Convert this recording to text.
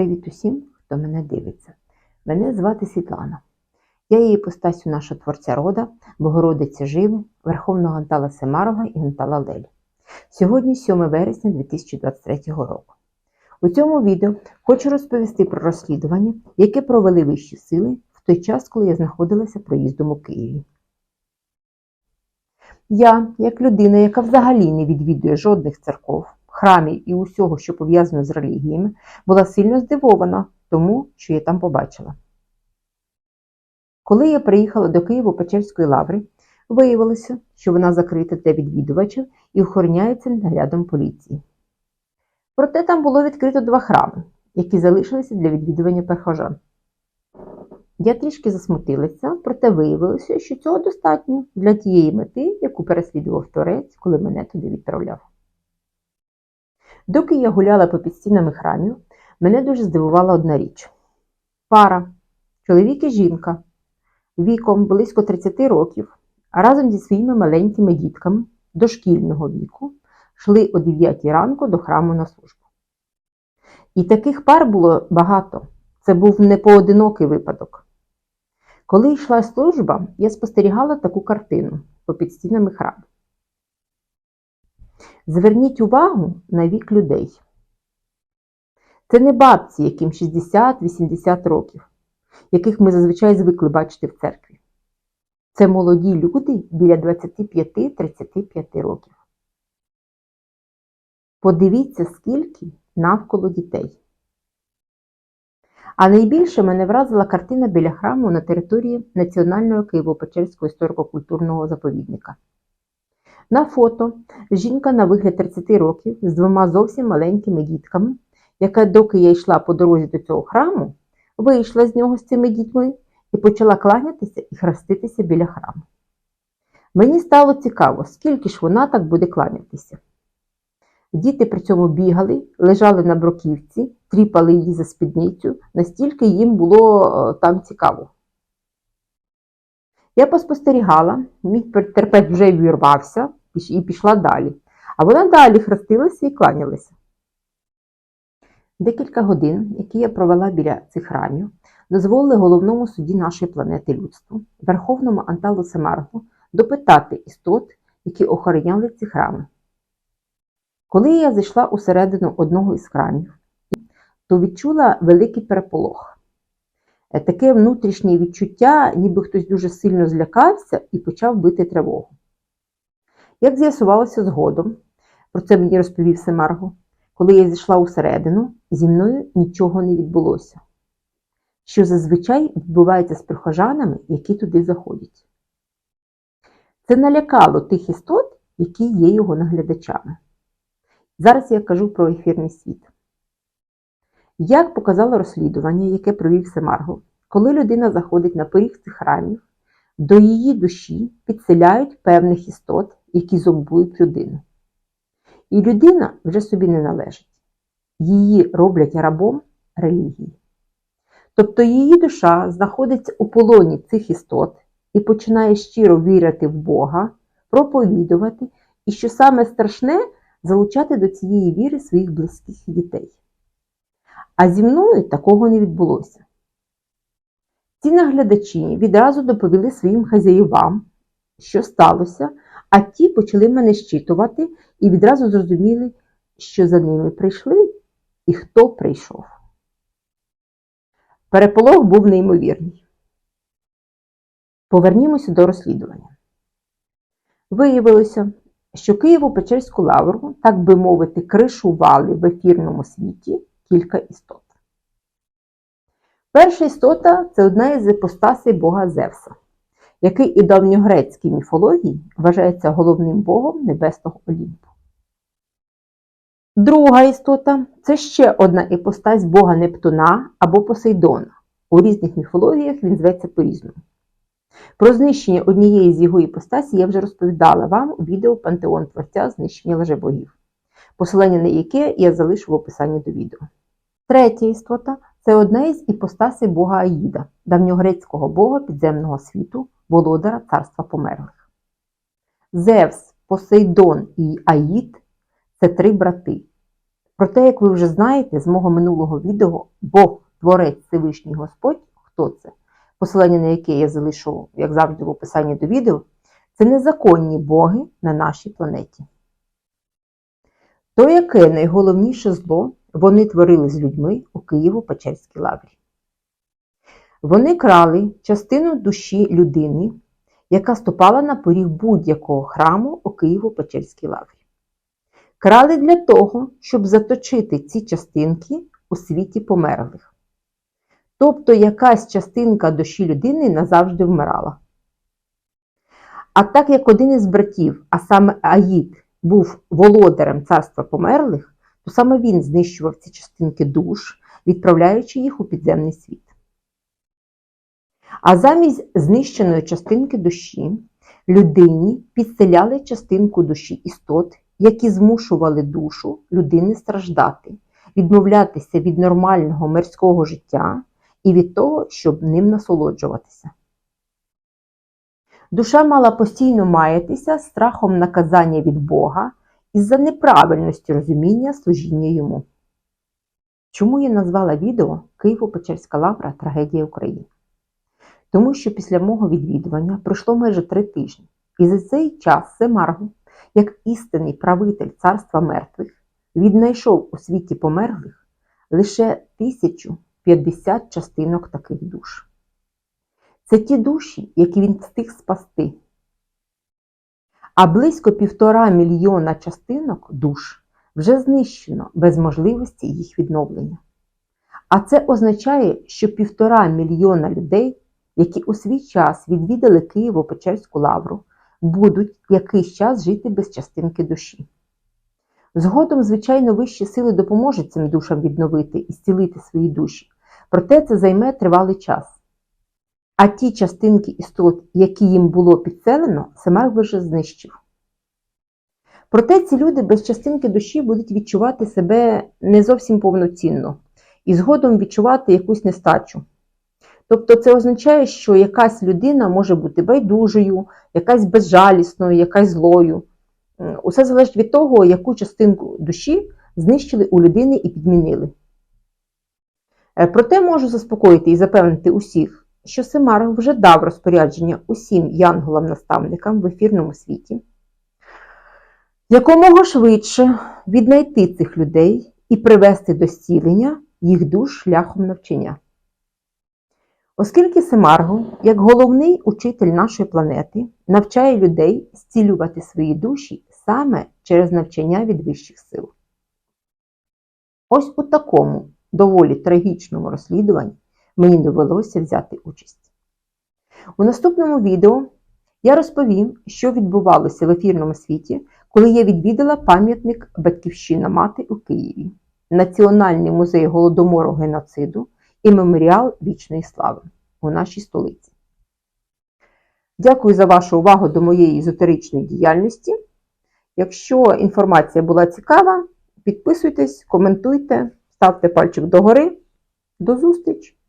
Привіт усім, хто мене дивиться. Мене звати Світлана. Я її постасю нашого творця рода, Богородиці Живи, Верховного Антала Семарова і Антала Лель. Сьогодні 7 вересня 2023 року. У цьому відео хочу розповісти про розслідування, яке провели вищі сили в той час, коли я знаходилася проїздом у Києві. Я, як людина, яка взагалі не відвідує жодних церков, храмів і усього, що пов'язано з релігіями, була сильно здивована тому, що я там побачила. Коли я приїхала до Києво-Печерської лаври, виявилося, що вона закрита для відвідувачів і охороняється наглядом поліції. Проте там було відкрито два храми, які залишилися для відвідування перхожан. Я трішки засмутилася, проте виявилося, що цього достатньо для тієї мети, яку переслідував торець, коли мене туди відправляв. Доки я гуляла по підстінами храмів, мене дуже здивувала одна річ: пара, чоловік і жінка, віком близько 30 років, разом зі своїми маленькими дітками дошкільного віку йшли о 9 ранку до храму на службу. І таких пар було багато. Це був не поодинокий випадок. Коли йшла служба, я спостерігала таку картину по підстінами храму. Зверніть увагу на вік людей. Це не бабці, яким 60-80 років, яких ми зазвичай звикли бачити в церкві. Це молоді люди біля 25-35 років. Подивіться, скільки навколо дітей. А найбільше мене вразила картина біля храму на території Національного Києво-Печерського історико-культурного заповідника. На фото жінка на вигляд 30 років з двома зовсім маленькими дітками, яка, доки я йшла по дорозі до цього храму, вийшла з нього з цими дітьми і почала кланятися і хреститися біля храму. Мені стало цікаво, скільки ж вона так буде кланятися. Діти при цьому бігали, лежали на бруківці, тріпали її за спідницю, настільки їм було е, там цікаво. Я поспостерігала, мій терпець вже вірвався і пішла далі. А вона далі хрестилася і кланялася. Декілька годин, які я провела біля цих храмів, дозволили головному суді нашої планети людству, Верховному Анталу Семаргу, допитати істот, які охороняли ці храми. Коли я зайшла усередину одного із храмів, то відчула великий переполох. Таке внутрішнє відчуття, ніби хтось дуже сильно злякався і почав бити тривогу. Як з'ясувалося згодом, про це мені розповів Семарго, коли я зійшла усередину, зі мною нічого не відбулося, що зазвичай відбувається з прихожанами, які туди заходять. Це налякало тих істот, які є його наглядачами. Зараз я кажу про ефірний світ. Як показало розслідування, яке провів Семарго, коли людина заходить на поріг цих храмів, до її душі підселяють певних істот, які зомбують людину. І людина вже собі не належить. Її роблять рабом релігії. Тобто її душа знаходиться у полоні цих істот і починає щиро вірити в Бога, проповідувати, і що саме страшне залучати до цієї віри своїх близьких дітей. А зі мною такого не відбулося. Ці наглядачі відразу доповіли своїм хазяївам, що сталося, а ті почали мене щитувати і відразу зрозуміли, що за ними прийшли і хто прийшов. Переполох був неймовірний. Повернімося до розслідування. Виявилося, що Києво-Печерську лавру, так би мовити, кришували в ефірному світі кілька істот. Перша істота це одна із іпостасей бога Зевса, який і давньогрецькій міфології вважається головним богом Небесного Олімпу. Друга істота це ще одна іпостась бога Нептуна або Посейдона. У різних міфологіях він зветься по-різному. Про знищення однієї з його іпостасі я вже розповідала вам у відео Пантеон Творця знищення лжебогів, посилання на яке я залишу в описанні до відео. Третя істота це одна із іпостасей бога Аїда, давньогрецького бога підземного світу, володара царства померлих. Зевс, Посейдон і Аїд це три брати. Проте, як ви вже знаєте з мого минулого відео, Бог, Творець Всевишній Господь, хто це? Посилання на яке я залишу, як завжди, в описанні до відео, це незаконні боги на нашій планеті. То яке найголовніше зло вони творили з людьми у Києво-Печерській лаврі? Вони крали частину душі людини, яка ступала на поріг будь-якого храму у Києво-Печерській лаврі. Крали для того, щоб заточити ці частинки у світі померлих. Тобто якась частинка душі людини назавжди вмирала. А так як один із братів, а саме Аїд, був володарем царства померлих, то саме він знищував ці частинки душ, відправляючи їх у підземний світ. А замість знищеної частинки душі людині підселяли частинку душі істот, які змушували душу людини страждати, відмовлятися від нормального мирського життя і від того, щоб ним насолоджуватися. Душа мала постійно маятися страхом наказання від Бога із-за неправильності розуміння служіння йому. Чому я назвала відео Києво-Печерська лавра Трагедія України? Тому що після мого відвідування пройшло майже три тижні, і за цей час Семаргу, як істинний правитель царства мертвих, віднайшов у світі померлих лише 1050 частинок таких душ. Це ті душі, які він встиг спасти. А близько півтора мільйона частинок душ вже знищено без можливості їх відновлення. А це означає, що півтора мільйона людей, які у свій час відвідали Києво-Печерську лавру, будуть якийсь час жити без частинки душі. Згодом, звичайно, вищі сили допоможуть цим душам відновити і зцілити свої душі, проте це займе тривалий час. А ті частинки істот, які їм було підселено, Семер вже знищив. Проте ці люди без частинки душі будуть відчувати себе не зовсім повноцінно і згодом відчувати якусь нестачу. Тобто це означає, що якась людина може бути байдужою, якась безжалісною, якась злою. Усе залежить від того, яку частинку душі знищили у людини і підмінили. Е, Проте можу заспокоїти і запевнити усіх, що Семар вже дав розпорядження усім янголам-наставникам в ефірному світі, якомога швидше віднайти цих людей і привести до зцілення їх душ шляхом навчання. Оскільки Семарго, як головний учитель нашої планети, навчає людей зцілювати свої душі саме через навчання від вищих сил. Ось у такому доволі трагічному розслідуванні мені довелося взяти участь. У наступному відео я розповім, що відбувалося в ефірному світі, коли я відвідала пам'ятник Батьківщина Мати у Києві, Національний музей голодомору геноциду і меморіал вічної слави у нашій столиці. Дякую за вашу увагу до моєї езотеричної діяльності. Якщо інформація була цікава, підписуйтесь, коментуйте, ставте пальчик догори. До зустрічі!